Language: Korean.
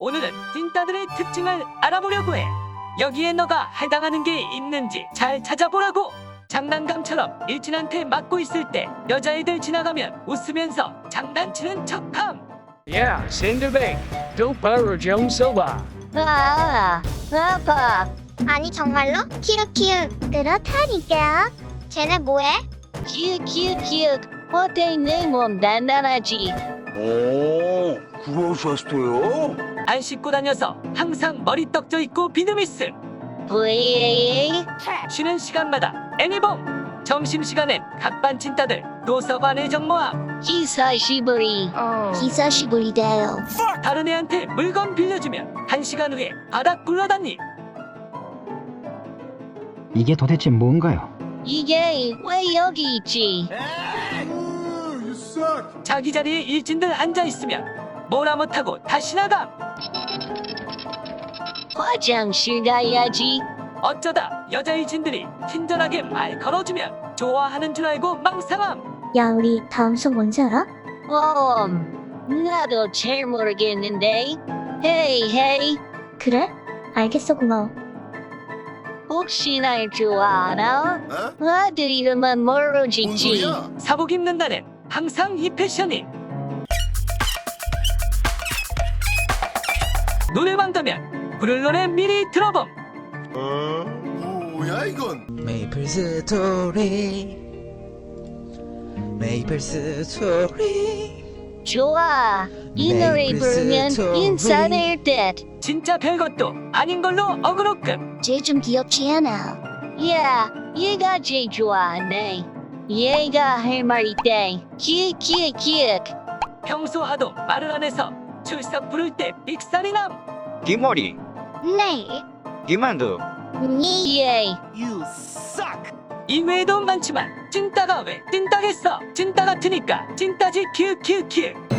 오늘은 찐따들의 특징을 알아보려고 해. 여기에 너가 해당하는 게 있는지 잘 찾아보라고. 장난감처럼 일진한테 맞고 있을 때 여자애들 지나가면 웃으면서 장난치는 척함. Yeah, Cinderbank. 똑바로 좀 써봐. 아, 아파. 아니 정말로? 키읔 키읔 그렇다니까 쟤네 뭐해? 키읔키읔키읔. 어때 내몸 단단하지? 오, 그러셨어요? 안 씻고 다녀서 항상 머리 떡져 있고 비듬있음. 브이에이. 쉬는 시간마다 애니봉. 점심시간엔 각반 찐따들 도서관에 정모함. 히사시부리. 기사시불이대요 다른 애한테 물건 빌려주면 한 시간 후에 바닥 굴러다니. 이게 도대체 뭔가요? 이게 왜 여기 있지? 자기 자리에 일진들 앉아 있으면 뭐라 못하고 다시 나감. 화장실 가야지. 어쩌다 여자 일진들이 친절하게 말 걸어주면 좋아하는 줄 알고 망상함. 야 우리 다음 수업 뭔지 알아? 음, 나도 잘 모르겠는데. 헤이 헤이. 그래? 알겠어 고마워 혹시 날 좋아하나? 아들 이름은 뭐로 짓지? 사복 입는 날엔 항상 이 패션이. 노래방 가면 부를 노래 미리 들어봄. 뭐야 이건? 메이플 스토리 메이플 스토리 좋아. 이 노래 메이플 부르면 스토리. 인사될 듯. 진짜 별것도 아닌 걸로 어그로끔. 쟤좀 귀엽지 않아 야, 얘가 제일 좋아하네. 얘가 할말 있대. 키읔키읔키읔. 평소 하도 말을 안 해서 출석 부를 때 삑살이 남. 김머리 네 김만두 니 예. You suck 이외에도 많지만 찐따가 왜 찐따겠어? 찐따 같으니까 찐따지 키읔키읔키읔.